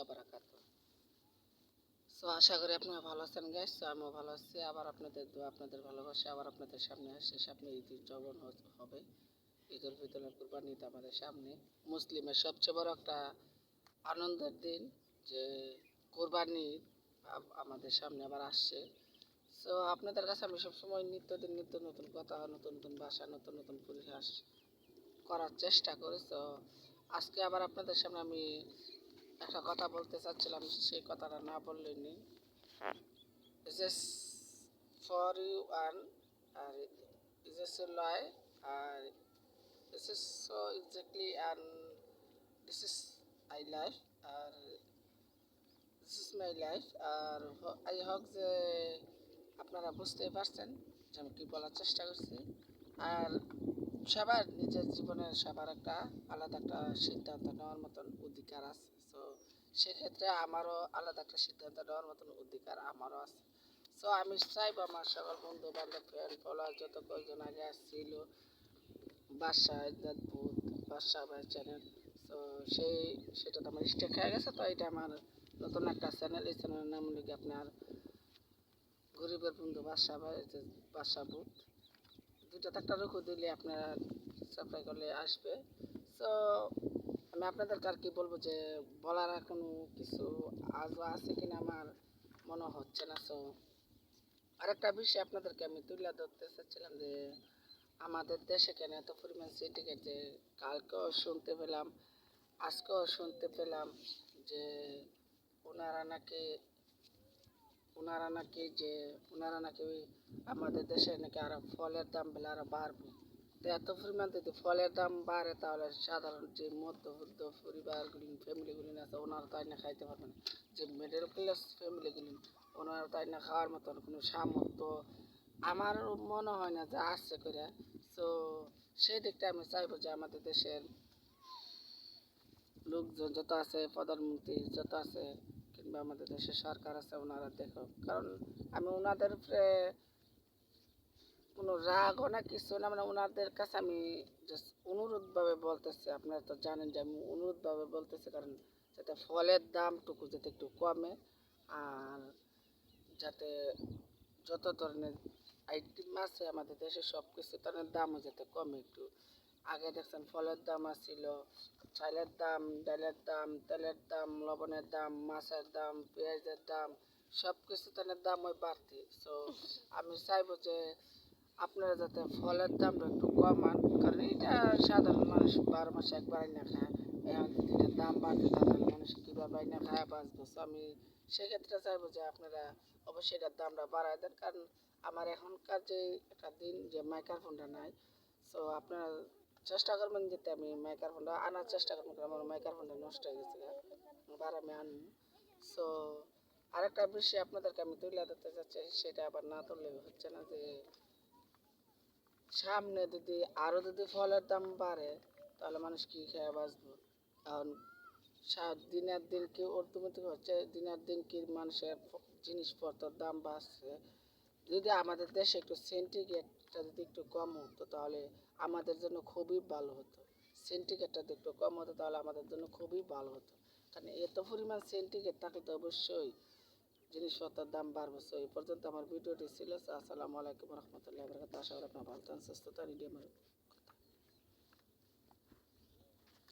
আবরাকাত সো আশা করি ভালো আছেন গ্যাস আমিও ভালো আছি। আবার আপনাদের আপনাদের ভালোবাসা, আবার আপনাদের সামনে আসছে। সামনে হবে। ঈদ উল আমাদের সামনে। মুসলিমের সবচেয়ে বড় একটা আনন্দের দিন যে কোরবানি আমাদের সামনে আবার আসছে। সো আপনাদের কাছে আমি সবসময় নিত্যদিন, নিত্য নতুন কথা, নতুন নতুন ভাষা নতুন নতুন পরিহাস করার চেষ্টা করি। তো আজকে আবার আপনাদের সামনে আমি একটা কথা বলতে চাচ্ছিলাম, সেই কথাটা না বললে ইস ফর ইউ অ্যান্ড আর এস লাই আর this is so exactly and this is I life R this is my life আর আই হোক যে আপনারা বুঝতেই পারছেন যে আমি কী বলার চেষ্টা করছি। আর সবার, নিজের জীবনের সবার একটা আলাদা একটা সিদ্ধান্ত নেওয়ার মতন অধিকার আছে। সো সেক্ষেত্রে আমারও আলাদা একটা সিদ্ধান্ত নেওয়ার মতন অধিকার আমারও আছে। সো আমি চাইব আমার সকল বন্ধু বান্ধব ফ্রেন্ড ফলোয়ার যত কয়েকজন আগে আসছিল ইজাদ ভূত বাদশাহ ভাই চ্যানেল তো সেই, সেটা তো আমার স্টেক হয়ে গেছে, তো এটা আমার নতুন একটা চ্যানেল এই চ্যানেলের নাম লিখে আপনার গরিবের বন্ধু বাদশাহ ভাই যে বাদশাহ দুইটাতে একটা রুখু দিলে আপনারা সাপ্লাই করলে আসবে। তো আমি আপনাদেরকে আর কি বলব যে, বলার কোনো কিছু আজও আছে কিনা আমার মনে হচ্ছে না। তো আরেকটা বিষয় আপনাদেরকে আমি তুলে ধরতে চাচ্ছিলাম যে, আমাদের দেশে কেন এত পরিমাণ সিন্ডিকেট যে, কালকেও শুনতে পেলাম, আজকেও শুনতে পেলাম যে, ওনারা নাকি ওনারা নাকি যে, ওনারা নাকি আমাদের দেশে নাকি আরও ফলের দাম বেলে আরও বাড়বে। তো এত পরিমাণ যদি ফলের দাম বাড়ে, তাহলে সাধারণ যে মধ্যবিত্ত পরিবারগুলি ফ্যামিলিগুলি আছে, ওনারা তাই না খাইতে পারবে না। যে মিডল ক্লাস ফ্যামিলিগুলি ওনারা তাই না খাওয়ার মতন কোনো সামর্থ্য আমার মনে হয় না যে আসছে করে। তো সেই দিকটা আমি চাইব যে আমাদের দেশের লোকজন যত আছে, প্রধানমন্ত্রী যত আছে কিংবা আমাদের দেশের সরকার আছে, ওনারা দেখো। কারণ আমি ওনাদের কোনো রাগও না কিছু না মানে ওনাদের কাছে আমি জাস্ট অনুরোধভাবে বলতেছি, আপনারা তো জানেন যে আমি অনুরোধভাবে বলতেছি, কারণ যাতে ফলের দামটুকু যাতে একটু কমে, আর যাতে যত ধরনের আইটেম আছে আমাদের দেশে সব কিছু ধরনের দামও যাতে কমে একটু। আগে দেখছেন ফলের দাম আসছিল চালের দাম, ডালের দাম, তেলের দাম, লবণের দাম, মাছের দাম, পেঁয়াজের দাম সব কিছু তাদের দাম ওই বাড়তি। সো আমি চাইব যে আপনারা যাতে ফলের দামটা একটু কমান, কারণ এটা সাধারণ মানুষ বারো মাসে একবারই না খায়। এখন এটার দাম বাড়তে তাহলে মানুষ কীভাবে না খায় বাঁচবে? সো আমি সেক্ষেত্রে চাইব যে আপনারা অবশ্যই এটার দামটা বাড়ায় দেন, কারণ আমার এখনকার যে একটা দিন যে মাইক্রোফোনটা নাই সো আপনারা চেষ্টা করবেন যাতে আমি মাইক্রোফোনটা আনার চেষ্টা করবেন আমার মাইক্রোফোনটা নষ্ট হয়ে গেছে আবার আমি আনব সো আরেকটা বিষয় আপনাদেরকে আমি তুলে ধরতে চাচ্ছি, সেটা আবার না তুললে হচ্ছে না যে, সামনে যদি আরও যদি ফলের দাম বাড়ে, তাহলে মানুষ কী খেয়ে বাঁচবো? কারণ দিনের দিন কি অর্থনৈতিক হচ্ছে, দিনের দিন কি মানুষের জিনিসপত্রের দাম বাড়ছে যদি আমাদের দেশে একটু সেন্টিগ্রেডটা যদি একটু কম হতো, তাহলে আমাদের জন্য খুবই ভালো হতো। সেন্টিগ্রেডটা একটু কম হতো, তাহলে আমাদের জন্য খুবই ভালো হতো। কারণ এত পরিমাণ সেন্টিগ্রেড থাকলে তো অবশ্যই জিনিসপত্রের দাম বাড়বে। সো এই পর্যন্ত আমার ভিডিওটি ছিল। আসসালামু আলাইকুম রহমতুল্লাহ আশা করি আপনার ভালো থাকেন, সুস্থ থাকেন